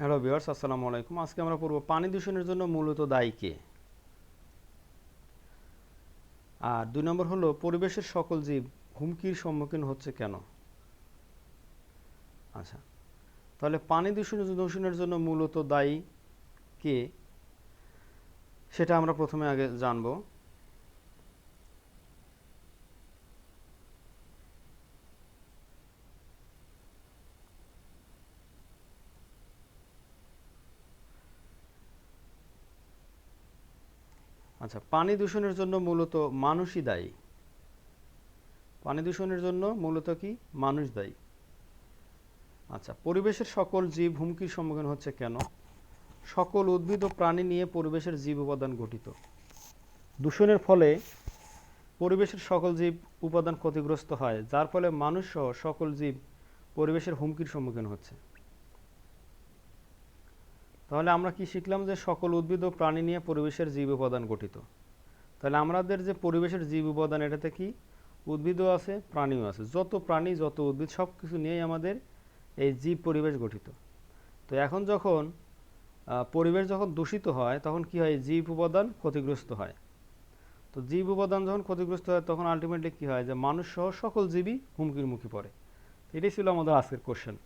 Hello viewers, আসসালামু আলাইকুম। আজকে আমরা পড়ব পানি দূষণের জন্য মূলত দায়ী কে? আর দুই নম্বর হলো, পরিবেশের সকল জীব হুমকির সম্মুখীন হচ্ছে কেন? আচ্ছা তাহলে পানি দূষণ দূষণের জন্য মূলত দায়ী কে? সেটা আমরা প্রথমে আগে জানব। আচ্ছা পানি দূষণের জন্য মূলত মানুষই দায়ী। পানি দূষণের জন্য মূলত কি? মানুষ দায়ী। আচ্ছা পরিবেশের সকল জীব হুমকির সম্মুখীন হচ্ছে কেন? সকল উদ্ভিদ ও প্রাণী নিয়ে পরিবেশের জীব উপাদান গঠিত। দূষণের ফলে পরিবেশের সকল জীব উপাদান ক্ষতিগ্রস্ত হয়, যার ফলে মানুষ সহ সকল জীব পরিবেশের হুমকির সম্মুখীন হচ্ছে। তাহলে আমরা কি শিখলাম যে সকল উদ্ভিদ ও প্রাণী নিয়ে পরিবেশের জীব উপাদান গঠিত? তাহলে আমাদের যে পরিবেশের জীব উপাদান, এটাতে কি? উদ্ভিদও আছে, প্রাণীও আছে। যত প্রাণী, যত উদ্ভিদ সব কিছু নিয়েই আমাদের এই জীব পরিবেশ গঠিত। তো এখন যখন পরিবেশ যখন দূষিত হয়, তখন কি হয়? জীব উপাদান ক্ষতিগ্রস্ত হয়। তো জীব উপাদান যখন ক্ষতিগ্রস্ত হয়, তখন আলটিমেটলি কি হয়? যে মানুষ সহ সকল জীবই হুমকির মুখে পড়ে। এটাই ছিল আমাদের আজকের কোশ্চেন